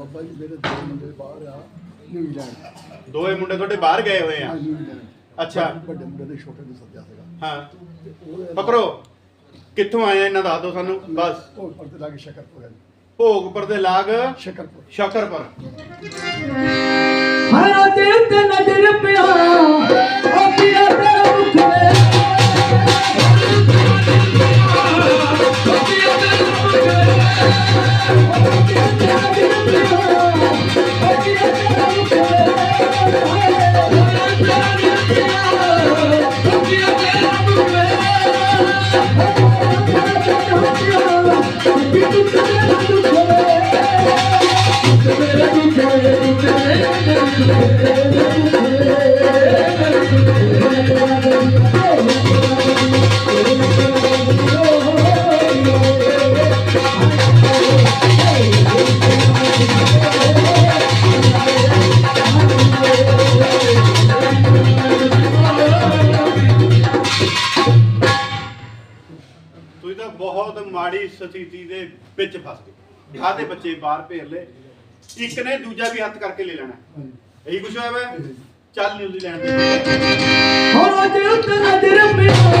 ਬਾਬਾ ਜੀ ਮੇਰੇ ਦੋ ਮੁੰਡੇ ਬਾਹਰ ਆ ਨਿਊਜ਼ੀਲੈਂਡ ਦੋਏ ਮੁੰਡੇ ਤੁਹਾਡੇ ਬਾਹਰ ਗਏ ਹੋਏ ਆ? ਨਿਊਜ਼ੀਲੈਂਡ ਅੱਛਾ। ਵੱਡੇ ਮੁੰਡੇ ਦੇ ਛੋਟੇ ਨੂੰ ਸੱਦਿਆ ਸੀਗਾ। ਹਾਂ। ਤੇ ਉਹ ਕਿੱਥੋਂ ਆਏ ਆ ਇਹਨਾਂ ਦਾ? ਦੱਸ ਦਿਓ ਸਾਨੂੰ ਬਸ। ਉਹ ਪਰਦੇ ਲਾ ਕੇ ਸ਼ਕਰਪੁਰ ਹੈ। ਭੋਗਪੁਰ ਦੇ ਲਾਗ ਸ਼ਕਰਪੁਰ। ਸ਼ਕਰਪੁਰ। ਹਰਾ ਦਿਲ ਤੇ ਨਜ਼ਰ ਪਿਆ। ਉਹ ਪਿਆ ਮਾੜੀ ਸਥਿਤੀ ਦੇ ਵਿੱਚ ਫਸ ਗਏ। ਆਦੇ ਬੱਚੇ ਬਾਹਰ ਭੇਰ ਲਏ। ਇੱਕ ਨੇ ਦੂਜਾ ਵੀ ਹੱਥ ਕਰਕੇ ਲੈ ਲੈਣਾ। ਇਹੀ ਕੁਛ ਹੋਇਆ ਵਾ? ਚੱਲ ਨਿਊਜ਼ੀਲੈਂਡ ਦੇ। ਹਰਾ ਦਿਲ ਤੇ ਨਜ਼ਰ ਪਿਆ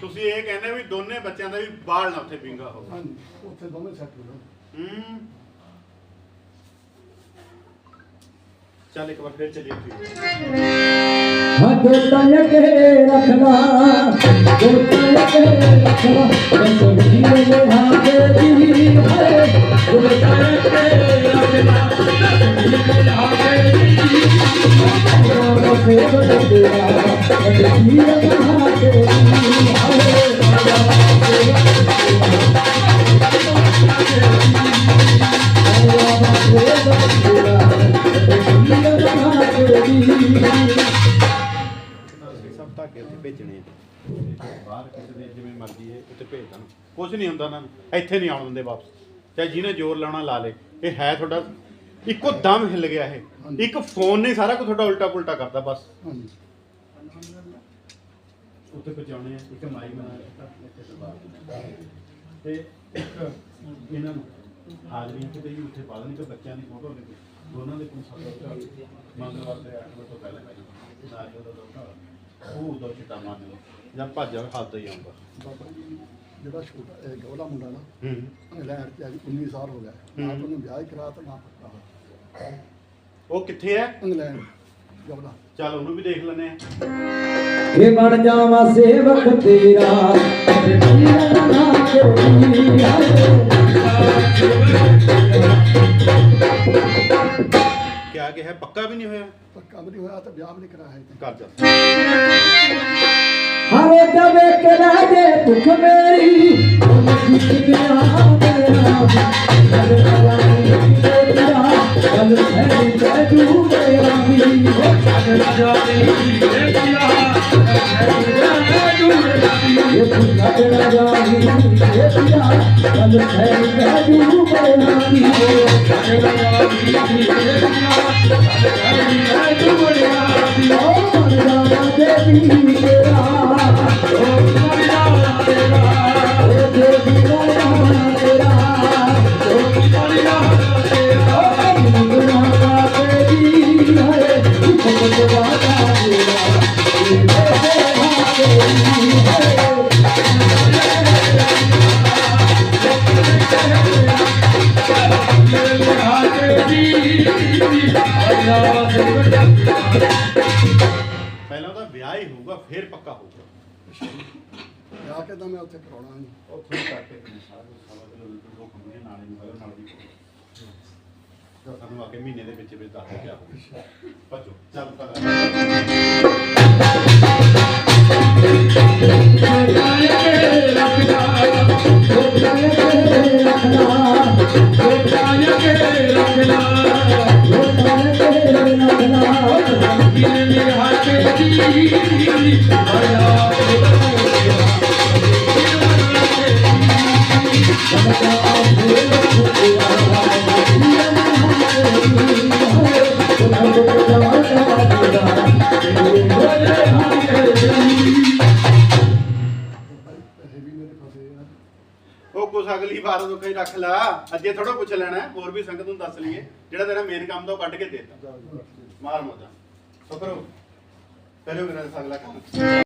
ਤੁਸੀਂ ਇਹ ਕਹਿੰਦੇ ਵੀ ਦੋਨੇ ਬੱਚਿਆਂ ਦਾ ਵੀ ਬਾਲ ਨਾ ਉੱਥੇ ਵਿੰਗਾ ਹੋਵੇ। ਹਾਂਜੀ ਉੱਥੇ ਦੋਵੇਂ ਸੈੱਟ ਹੋ ਗਏ ਹੂੰ। ਚੱਲ ਇੱਕ ਵਾਰ ਫਿਰ ਚੱਲੀਏ ਹੱਥ ਕੇ ਰੱਖਣਾ ਕੇ ਰੱਖਣਾ ਬੰਦ ਜੀਵਨ ਦੇ ਹਾਥੇ ਸਭ ਧਾਗੇ ਉੱਥੇ ਭੇਜਣੇ ਆ ਬਾਹਰ ਕਿਸੇ ਦੇ ਜਿਵੇਂ ਮਰਜ਼ੀ ਹੈ, ਉੱਥੇ ਭੇਜ ਦੇਣ। ਕੁਝ ਨਹੀਂ ਹੁੰਦਾ ਉਹਨਾਂ ਨੂੰ। ਇੱਥੇ ਨਹੀਂ ਆਉਣ ਦਿੰਦੇ ਵਾਪਸ। ਚਾਹੇ ਜਿਹਨੇ ਜ਼ੋਰ ਲਾਉਣਾ ਲਾ ਲੇ। ਇਹ ਹੈ ਤੁਹਾਡਾ ਇੱਕੋ ਦਮ ਹਿੱਲ ਗਿਆ ਇਹ। ਇੱਕ ਫੋਨ ਨੇ ਸਾਰਾ ਕੁਝ ਤੁਹਾਡਾ ਉਲਟਾ ਪੁਲਟਾ ਕਰਦਾ ਬਸ। ਹਾਂਜੀ। ਉੱਥੇ ਪਹੁੰਚਾਉਣੇ ਆ ਇੱਕ ਮਾਈ ਬਣਾ ਦਿੱਤਾ ਇੱਥੇ ਤੋਂ ਬਾਹਰ ਤੇ ਇੱਕ ਇਹਨਾਂ ਨੂੰ ਹਾਜ਼ਰੀਆਂ ਕਿਤੇ ਵੀ ਉੱਥੇ ਪਾ ਦੇਣੀ ਤੇ ਬੱਚਿਆਂ ਦੀ ਫੋਟੋ ਲੈ ਕੇ ਦੋਨਾਂ ਦੇ ਕੋਲ ਸਭ ਮੰਗਲਵਾਰ ਦੇ 8 ਵਜੇ ਤੋਂ ਪਹਿਲਾਂ ਪਹਿਲਾਂ। ਨਾਲ ਉਹਦਾ ਦੋਤਾ ਉਹ ਉਦੋਂ ਚਿੱਟਾ ਮਾਰ ਦਿਓ ਜਾਂ ਭੱਜ ਹੱਥ ਹੀ ਆਉਂਦਾ। ਜੀ। ਜਿਹੜਾ ਛੋਟਾ ਇਹ ਗੋਲਾ ਮੁੰਡਾ ਨਾ ਹੂੰ। ਇੰਗਲੈਂਡ ਚ ਅੱਜ 19 ਸਾਲ ਹੋ ਗਿਆ। ਨਾ ਤਾਂ ਉਹਨੂੰ ਵਿਆਹ ਹੀ ਕਰਾ ਤਾਂ ਨਾ ਪੱਕਾ ਹੋਇਆ। ਉਹ ਕਿੱਥੇ ਹੈ ਇੰਗਲੈਂਡ ਗੋਲਾ ਚੱਲ ਉਹਨੂੰ ਵੀ ਦੇਖ ਲੈਨੇ ਆ ਇਹ ਬਣ ਜਾਵਾਂ ਸੇਵਕ ਤੇਰਾ ਤੇ ਜੀਵਨ ਨਾ ਕੋਈ ਕਿਆ ਕਿ ਹੈ ਪੱਕਾ ਵੀ ਨਹੀਂ ਹੋਇਆ? ਪੱਕਾ ਵੀ ਨਹੀਂ ਹੋਇਆ ਤਾਂ ਵਿਆਹ ਵੀ ਨਹੀਂ ਕਰਾਇਆ ਕਰ ਜਾ। ਹਰੇ ਕਵੇ ਕੇ ਰਹਿ ਜੇ ਭੁੱਖ ਮੇਰੀ ਗਿਆ ਮੇਰਾ ਸਹਿ ਕਹਿ ਜੂ ਮੇਰਾ ਵੀ ਅਗਰ ਜਾਣੇ ਇਹ ਪਿਆ ਇਹ ਭੁੱਲਾ ਤੇਰਾ ਜਾਨੀ ਇਹ ਪਿਆ ਗੱਲ ਸਹਿ ਕਹਿ ਜੂ ਮੇਰਾ ਵੀ ਓ ਮਨ ਜਾਣਾ ਦੇਵੀ ਤੇਰਾ ਓ ਦੇਵੀ ਜਾਣਾ ਤੇਰਾ ਓ ਮੁੰਨਾ ਤੇਰੀ ਹੈ ਭਗਤ ਵਾਦਾ ਪਹਿਲਾਂ ਉਹਦਾ ਵਿਆਹ ਹੀ ਹੋਊਗਾ ਫਿਰ ਪੱਕਾ ਹੋਊਗਾ। ਵਿਆਹ ਕੇ ਤਾਂ ਮੈਂ ਉੱਥੇ ਕਰਾਉਣਾ ਨਹੀਂ। ਉਹ ਥੋੜੀ ਕਰਕੇ ਕਿੰਨੇ ਸਾਲ ਸਵਾ ਕਿਲੋ ਦੋ ਕੰਪਨੀ ਨਾਲੇ ਨੂੰ ਨਾਲ ਦੀ ਤਾਂ ਸਾਨੂੰ ਆ ਕੇ ਮਹੀਨੇ ਦੇ ਵਿੱਚ ਵਿੱਚ ਦੱਸ ਦਿਆ ਭੱਜੋ ਚੱਲ ਪਤਾ ਪੈਸੇ ਵੀ ਉਹ ਕੁਛ ਅਗਲੀ ਵਾਰ ਉਹ ਕਈ ਰੱਖ ਲਾ। ਅੱਜੇ ਥੋੜਾ ਪੁੱਛ ਲੈਣਾ ਹੈ, ਹੋਰ ਵੀ ਸੰਗਤ ਨੂੰ ਦੱਸ ਲਈਏ। ਜਿਹੜਾ ਤੇਰਾ ਮੇਨ ਕੰਮ ਤੋਂ ਕੱਢ ਕੇ ਦੇਤਾ। ਜਾ ਮਾਰ ਮੋਦਾ ਸ਼ੁਕਰੋ ਕਰਿਓ ਮੇਰਾ ਅਗਲਾ ਕੰਮ।